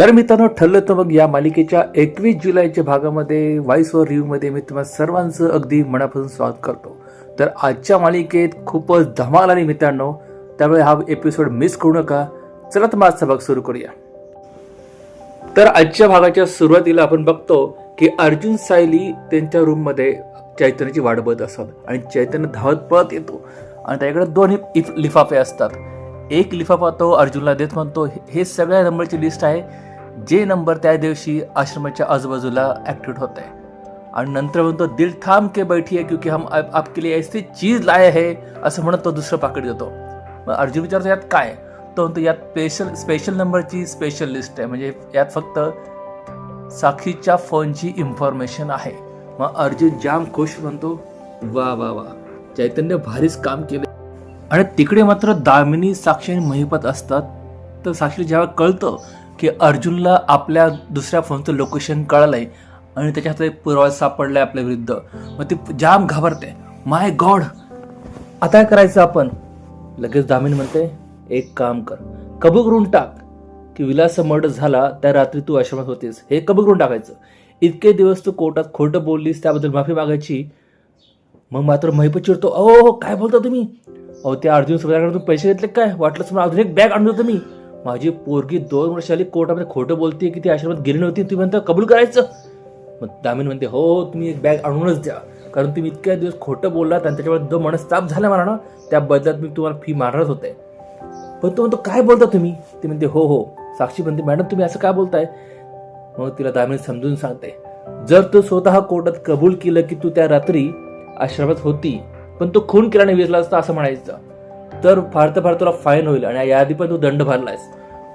तर मित्रांनो ठरलं तर मग या मालिकेच्या एकवीस जुलैच्या भागामध्ये व्हॉइस ओव्हर रिव्ह्यूमध्ये मी तुम्हाला सर्वांचं अगदी मनापासून स्वागत करतो. तर आजच्या मालिकेत खूपच धमाल आली मित्रांनो. त्यामुळे हा एपिसोड मिस करू नका. चला तर मग आजचा भाग सुरू करूया. तर आजच्या भागाच्या सुरुवातीला आपण बघतो की अर्जुन सायली त्यांच्या रूममध्ये चैतन्याची वाट बघत असतात आणि चैतन्य धावत पळत येतो. आणि त्याच्याकडे दोन लिफाफे असतात. एक लिफाफा तो अर्जुनला देत म्हणतो हे सगळ्या नंबरची लिस्ट आहे. जे नंबर त्या दिवशी आश्रमाच्या आजूबाजूला ऍक्टिव्ह होत. आहे आणि नंतर म्हणतो दिल थांब के बैठी आहे क्योंकि हम आप- आपके लिए ऐसी चीज लाय आहे असं म्हणत तो दुसरं पाकिट देतो. मग अर्जुन विचारतो यात काय तो म्हणतो यात स्पेशल स्पेशल नंबरची स्पेशल लिस्ट आहे. म्हणजे यात फक्त साक्षीच्या फोनची इन्फॉर्मेशन आहे. मग अर्जुन जाम खुश म्हणतो वा वा वा. चैतन्य भारीच काम केलं. आणि तिकडे मात्र दामिनी साक्षी आणि महिपत असतात. तर साक्षी जेव्हा कळतं की अर्जुनला आपल्या दुसऱ्या फोनचं लोकेशन कळलं आहे आणि त्याच्या हातात एक पुरावा आहे आपल्या विरुद्ध. मग ती जाम घाबरते. माय गॉड आता काय करायचं आपण? लगेच दामिनी म्हणते एक काम कर. कबूल करून टाक की विलास मर्डर झाला त्या रात्री तू आश्रमात होतीस. हे कबूल करून टाकायचं. इतके दिवस तू कोर्टात खोटं बोललीस त्याबद्दल माफी मागायची. मग मात्र महिपत चिडतो अहो काय बोलता तुम्ही? अहो त्या अर्जुन सुभद्राकडे तुम्ही पैसे घेतले काय? वाटलं समजा अजून एक बॅग आणून तुम्ही माझी पोरगी दोन वर्षाली कोर्टामध्ये खोटं बोलते की ती आश्रमात गेली नव्हती तुम्ही म्हणता कबूल करायचं. मग दामिन म्हणते हो तुम्ही एक बॅग आणूनच द्या. कारण तुम्ही इतक्या दिवस खोटं बोललात आणि त्याच्यामुळे जो मनस्ताप झाला मला ना त्या बदल्यात मी तुम्हाला फी मारणारच होते. पण तो म्हणतो काय बोलता तुम्ही? ती म्हणते हो हो. साक्षी म्हणते मॅडम तुम्ही असं काय बोलताय? मग तिला दामिनी समजून सांगते जर तू स्वतः कोर्टात कबूल केलं की तू त्या रात्री आश्रमात होती पण तो खून केला नाही विसला असता असं म्हणायचं. तर फार तर फार तुला फाईन होईल आणि याआधी पण तू दंड भरलायस.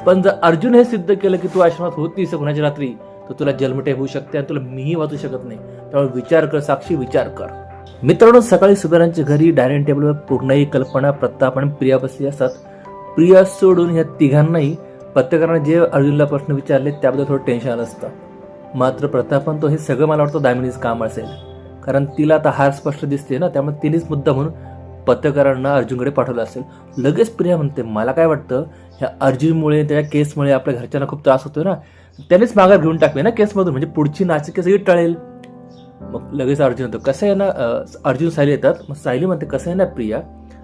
पण जर अर्जुन हे सिद्ध केलं की तू आश्रमात होतीस कुणाच्या रात्री तर तुला जन्मठेप होऊ शकते आणि तुला मीही वाचू शकत नाही. त्यामुळे विचार कर साक्षी विचार कर. मित्रांनो सकाळी सुबेरांच्या घरी डायनिंग टेबलवर पूर्णही कल्पना प्रताप आणि प्रिया बसली असतात. प्रिया सोडून ह्या तिघांनाही पत्रकारांना जे अर्जुनला प्रश्न विचारले त्याबद्दल थोडं टेन्शन आलं असतं. मात्र प्रतापन तो हे सगळं मला वाटतं दामिनीचं काम असेल. कारण तिला आता हार स्पष्ट दिसते ना त्यामुळे तिनेच मुद्दा म्हणून पत्रकारांना अर्जुनकडे पाठवलं असेल. लगेच प्रिया म्हणते मला काय वाटतं ह्या अर्जुनमुळे त्या केसमुळे आपल्या घरच्यांना खूप त्रास होतोय ना त्यानेच माघार घेऊन टाकले ना केसमधून म्हणजे पुढची नाचिके सगळी टळेल. मग लगेच अर्जुन येतो कसं आहे ना अर्जुन सायली येतात? मग सायली म्हणते कसं आहे ना प्रिया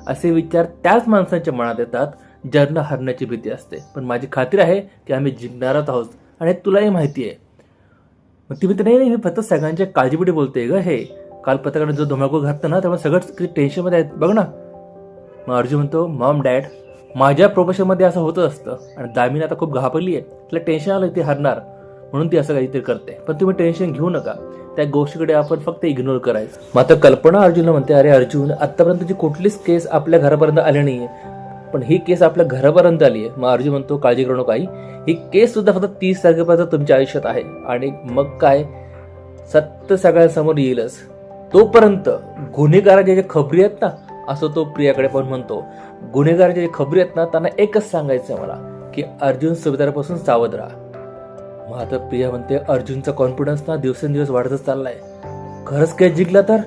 असे विचार त्याच माणसांच्या मनात येतात ज्यांना हरण्याची भीती असते. पण माझी खात्री आहे की आम्ही जिंकणारच आहोत आणि तुलाही माहिती आहे. मग ती म्हणते नाही नाही मी फक्त सगळ्यांच्या काळजीपोटी बोलते ग हे काल पत्रकारांनी जो धुमाकूळ घातला ना त्यामुळे सगळंच टेन्शनमध्ये आहेत. बघ ना. मग अर्जुन म्हणतो मॉम डॅड माझ्या प्रोफेशनमध्ये असं होतं असतं आणि दामिनी आता खूप घाबरली आहे. तिला टेन्शन आलं ती हरणार. म्हणून ती असं काहीतरी करते. पण तुम्ही टेन्शन घेऊ नका. त्या गोष्टीकडे आपण फक्त इग्नोर करायचं. मात्र कल्पना अर्जुनला म्हणते अरे अर्जुन आतापर्यंतची कुठलीच केस आपल्या घरापर्यंत आली नाही पण ही केस आपल्या घरापर्यंत आली आहे. मग अर्जुन म्हणतो काळजी करू नका ही केस सुद्धा फक्त तीस तारखेपर्यंत तुमच्या आयुष्यात आहे. आणि मग काय? सत्य सगळ्यांसमोर येईलच. तोपर्यंत गुन्हेगाराच्या ज्या खबरी आहेत ना असं तो प्रियाकडे पण म्हणतो. गुन्हेगाराच्या ज्या खबरी आहेत ना त्यांना एकच सांगायचं आहे मला की अर्जुन सुभेदारापासून सावध राहा. मग आता प्रिया म्हणते अर्जुनचा कॉन्फिडन्स ना दिवसेंदिवस वाढतच चाललाय. खरंच काय जिंकला तर?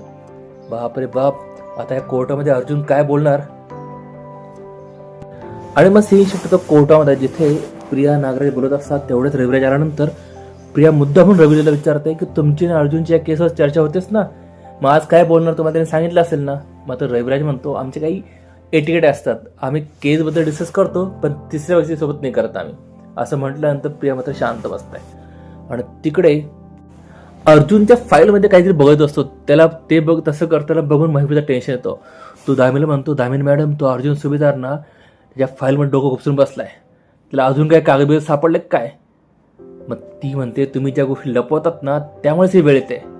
बाप रे बाप आता या कोर्टामध्ये अर्जुन काय बोलणार? आणि मग सीन शिफ्ट तो कोर्टामध्ये जिथे प्रिया नागराज बोलत असतात तेवढेच रविराज आल्यानंतर प्रिया मुद्दा म्हणून रविराजला विचारते की तुमची आणि अर्जुनची या केसवर चर्चा होतेच ना? मग आज काय बोलणार तुम्हाला त्यांनी सांगितलं असेल ना? मात्र रविराज म्हणतो आमचे काही एटिकेट असतात. आम्ही केसबद्दल डिस्कस करतो पण तिसऱ्या व्यक्तीसोबत नाही करत आम्ही. असं म्हटल्यानंतर प्रिया मात्र शांत बसताय. आणि तिकडे अर्जुनच्या फाईलमध्ये काहीतरी बघत असतो. त्याला ते बघ तसं करताना बघून महिबीचा टेन्शन येतो. तो दामिनीला म्हणतो दामिन मॅडम तो अर्जुन सुभेदार ना त्याच्या फाईलमध्ये डोकं खुपसून बसलाय. त्याला अजून काय कागदपत्र सापडले काय? मग ती म्हणते तुम्ही ज्या गोष्टी लपवतात ना त्यामुळेच ही वेळ येते.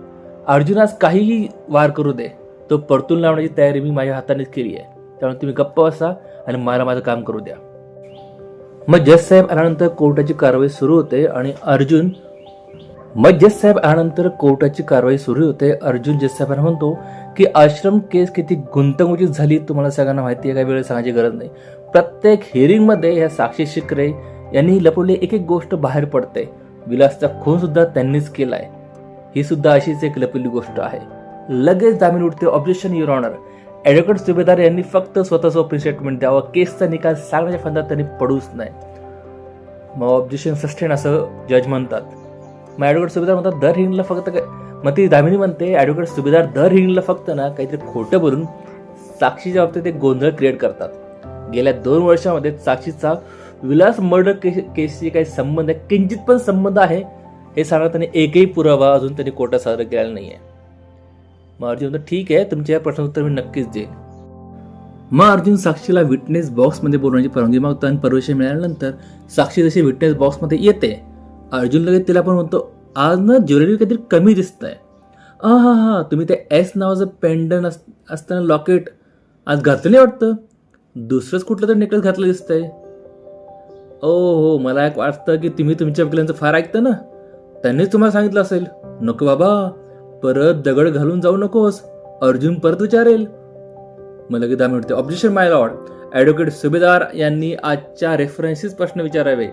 अर्जुन आज काहीही वार करू दे तो परतून लावण्याची तयारी मी माझ्या हातानेच केली आहे. त्यामुळे तुम्ही गप्प बसा आणि मला माझं काम करू द्या. मग जज साहेब आल्यानंतर कोर्टाची कारवाई सुरू होते आणि अर्जुन मग जज साहेब आल्यानंतर कोर्टाची कारवाई सुरू होते. अर्जुन जज साहेबांना म्हणतो की आश्रम केस किती गुंतवणुकीत झाली तुम्हाला सगळ्यांना माहिती आहे काही वेळ सांगायची गरज नाही. प्रत्येक हिअरिंगमध्ये ह्या साक्षी शिकरे यांनी लपवली एक एक गोष्ट बाहेर पडते. विलासचा खून सुद्धा त्यांनीच आहे ही सुद्धा अशीच एक लपली गोष्ट आहे. लगेच जामीन उठते objection your honour advocate Subhedar यांनी फक्त स्वतःचं ओपन स्टेटमेंट द्यावं. केसचा निकाल सांगण्याच्या फंदात त्यांनी पडूच नाही. मग ऑब्जेक्शन सस्टेन असं जज म्हणतात. मग ॲडव्होकेट सुभेदार म्हणतात दर हिंगला फक्त काय मग ती दामिनी म्हणते ॲडव्होकेट सुभेदार दर हिंगला फक्त ना काहीतरी खोटं बोलून साक्षीच्या बाबतीत एक गोंधळ क्रिएट करतात. गेल्या दोन वर्षामध्ये साक्षीचा विलास मर्डर केस केसशी काही संबंध आहे किंचित पण संबंध आहे हे सांगण्यात त्यांनी एकही पुरावा अजून त्यांनी कोर्टात सादर केलेला नाही आहे मग अर्जुन म्हणतो ठीक आहे तुमच्या या प्रश्नाचं उत्तर मी नक्कीच देईन. मग अर्जुन साक्षीला विटनेस बॉक्समध्ये बोलवण्याची परवानगी मागतो आणि परमिशन मिळाल्यानंतर साक्षी जशी विटनेस बॉक्समध्ये येते. अर्जुन लगेच तिला पण म्हणतो आज ना ज्वेलरी काहीतरी कमी दिसत आहे हां हां हां तुम्ही ते एस नावाचं पेंडन अस असताना लॉकेट आज घातलं नाही वाटतं? दुसरंच कुठलं तरी नेकलेस घातलं दिसतंय. ओ हो मला एक वाटतं की तुम्ही तुमच्या वकिलांचं फार ऐकतं ना. त्यांनीच तुम्हाला सांगितलं असेल. नको बाबा परत दगड घालून जाऊ नकोस. अर्जुन परत विचारेल. मग लगेच आम्ही म्हणते objection my lord advocate Subhedar यांनी आजच्या रेफरन्सेस प्रश्न विचारावे.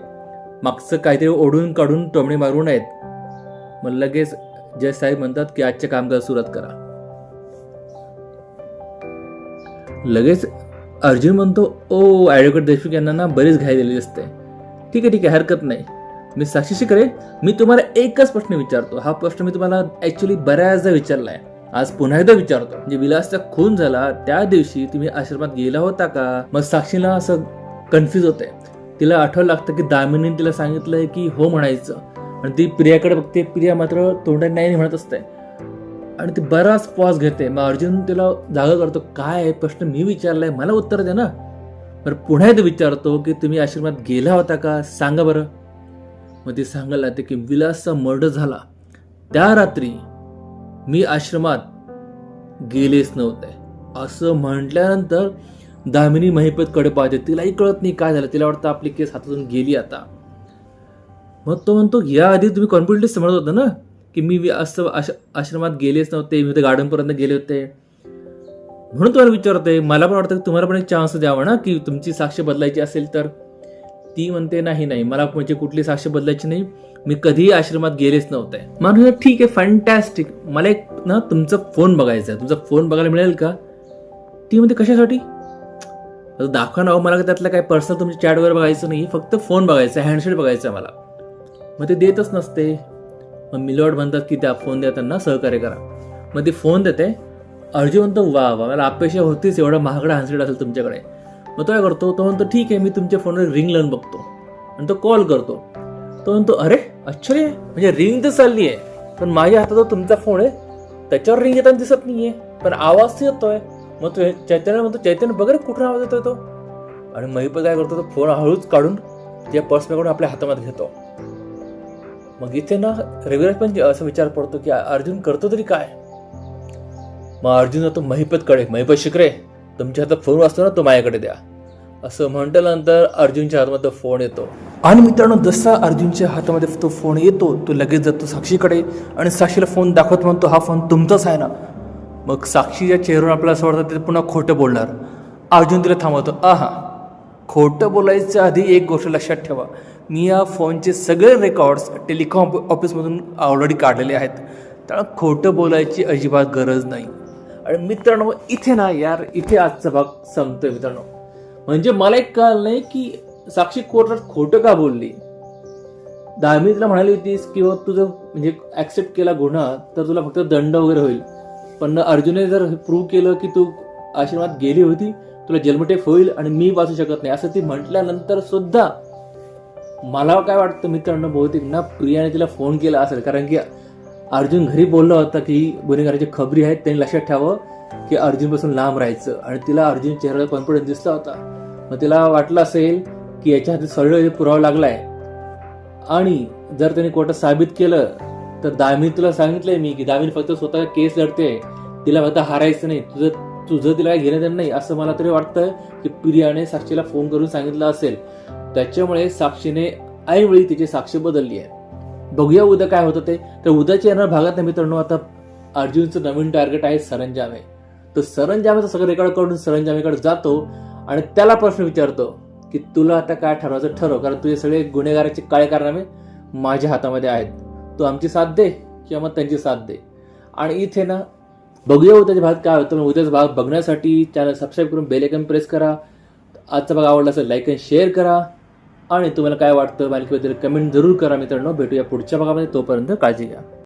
मागचं काहीतरी ओढून काढून टोमणे मारू नयेत. मग लगेच जय साहेब म्हणतात की आजच्या कामकाज सुरुवात करा. लगेच अर्जुन म्हणतो ओ ॲडव्होकेट देशमुख यांना ना बरीच घाई दिलेली असते ठीक आहे ठीक आहे हरकत नाही. मी साक्षी करे मी तुम्हाला एकच प्रश्न विचारतो. हा प्रश्न मी तुम्हाला ऍक्च्युली बऱ्याचदा विचारलाय. आज पुन्हा एकदा विचारतो. म्हणजे विलासचा खून झाला त्या दिवशी तुम्ही आश्रमात गेला होता का? मग साक्षीला असं कन्फ्युज आहे तिला आठवलं लागतं की दामिनीने तिला सांगितलंय की हो म्हणायचं. आणि ती प्रियाकडे बघते प्रिया मात्र तोंडाने नाही म्हणत असते. आणि ती बराच पॉज घेते. मग अर्जुन तिला जागा करतो काय आहे? प्रश्न मी विचारलाय मला उत्तर दे ना. बरं पुन्हा एकदा विचारतो की तुम्ही आश्रमात गेला होता का? सांगा बरं. मग ते सांगायला लागते की विलासचा मर्डर झाला. त्या रात्री मी आश्रमात गेलेच नव्हते. असं म्हटल्यानंतर दामिनी महिपतकडे पाहते. तिलाही कळत नाही काय झालं. तिला वाटतं आपली केस हातातून गेली आता. मग तो म्हणतो याआधी तुम्ही कॉन्फिडंटली समजत होता ना की मी असं आश आश्रमात गेलेच नव्हते. मी ते गार्डनपर्यंत गेले होते. म्हणून तुम्हाला विचारते मला पण वाटतं की तुम्हाला पण एक चान्स द्यावा ना की तुमची साक्ष बदलायची असेल तर. ती म्हणते नाही नाही मला म्हणजे कुठली साक्ष बदलायची नाही. मी कधीही आश्रमात गेलेच नव्हते. म्हणून ठीक आहे फॅन्टॅस्टिक मला एक ना तुमचा फोन बघायचा आहे. तुमचा फोन बघायला मिळेल का? ती म्हणते कशासाठी? दाखवा ना हो, मला त्यातलं काय पर्सनल तुमच्या चॅट वगैरे बघायचं नाही. फक्त फोन बघायचा आहे हँडसेट बघायचा आहे मला. मग ते देतच नसते. मग मिलॉर्ड म्हणतात की त्या फोन द्या त्यांना सहकार्य करा. मग ते फोन देते. अर्जुन म्हणतो वा वा मला अपेक्षा होतीच एवढा महागडा हँडसेट असेल तुमच्याकडे. मग तो काय करतो? तो म्हणतो ठीक आहे मी तुमच्या फोनवर रिंग लावून बघतो. आणि तो कॉल करतो. तो म्हणतो अरे आश्चर्य! म्हणजे रिंग तर चालली आहे पण माझ्या हातात तुमचा फोन आहे त्याच्यावर रिंग येताना दिसत नाहीये पण आवाज येतोय. मग तो चैतन्य म्हणतो चैतन्य बघ रे कुठून आवाज येतोय तो? आणि महिपत काय करतो तो फोन हळूच काढून त्या पर्समध्ये आपल्या हातामध्ये घेतो. मग इथे ना रविराज पण असं विचार पडतो की अर्जुन करतो तरी काय? मग अर्जुन तो महिपतकडे महिपत शिकरे तुमच्या हातात फोन वाचतो ना तो माझ्याकडे द्या. असं म्हटल्यानंतर अर्जुनच्या हातामध्ये फोन येतो. आणि मित्रांनो जसा अर्जुनच्या हातामध्ये तो फोन येतो तो लगेच जातो साक्षीकडे आणि साक्षीला फोन दाखवत म्हणतो हा फोन तुमचाच आहे ना. मग साक्षीच्या चेहऱ्यावर आपल्याला असं वाटतं ते पुन्हा खोटं बोलणार. अर्जुन तिला थांबवतो आहा खोटं बोलायच्या आधी एक गोष्ट लक्षात ठेवा. मी या फोनचे सगळे रेकॉर्ड्स टेलिकॉम ऑफिसमधून ऑलरेडी काढलेले आहेत. त्यामुळे खोटं बोलायची अजिबात गरज नाही. आणि मित्रांनो इथे ना यार इथे आजचा भाग संपतोय मित्रांनो. म्हणजे मला एक कळलं नाही की साक्षी कोर्टात खोटं का बोलली? दहावी तिला म्हणाली होतीस किंवा तुझं म्हणजे ऍक्सेप्ट केला गुन्हा तर तुला फक्त दंड वगैरे होईल. पण अर्जुनने जर प्रूव्ह केलं की तू आश्रमात गेली होती तुला जन्मटेप होईल आणि मी वाचू शकत नाही. असं ती म्हटल्यानंतर सुद्धा मला काय वाटतं मित्रांनो बहुतेक ना प्रियाने तिला फोन केला असेल. कारण की अर्जुन घरी बोलला होता की गुन्हेगाराची खबरी आहेत त्यांनी लक्षात ठेवावं की अर्जुनपासून लांब राहायचं. आणि तिला अर्जुन चेहऱ्याला कॉन्फिडन्स दिसला होता. मग तिला वाटलं असेल की याच्या हाती सरळ पुरावा लागलाय. आणि जर त्याने कोर्टात साबित केलं तर दामिनी तुला सांगितलंय मी की दामिनी फक्त स्वतः केस लढते. तिला फक्त हारायचं नाही. तुझं तुझं तिला घेणं देणं नाही. असं मला तरी वाटतं की प्रियाने साक्षीला फोन करून सांगितलं असेल. त्याच्यामुळे साक्षीने ऐनवेळी तिची साक्ष बदलली आहे. बघूया उद्या काय होतं ते. तर उद्याच्या येणार भागात ना मित्रांनो आता अर्जुनचं नवीन टार्गेट आहे सरंजामे. तर सरंजामेचं सगळं रेकॉर्ड करून सरंजामेकडे जातो आणि त्याला प्रश्न विचारतो की तुला आता काय ठरवायचं? ठरव कारण तुझे सगळे गुन्हेगाराचे काळे कारनामे माझ्या हातामध्ये आहेत. तू आमची साथ दे किंवा मग त्यांची साथ दे. आणि इथे ना बघूया उद्याच्या भाग काय होतं. उद्याचा भाग बघण्यासाठी चॅनल सबस्क्राईब करून बेल प्रेस करा. आजचा भाग आवडला असेल लाईक अँड शेअर करा. आणि तुम्हाला काय वाटतं मालिकेबद्दल कमेंट जरूर करा मित्रांनो. भेटूया पुढच्या भागामध्ये. तोपर्यंत काळजी घ्या.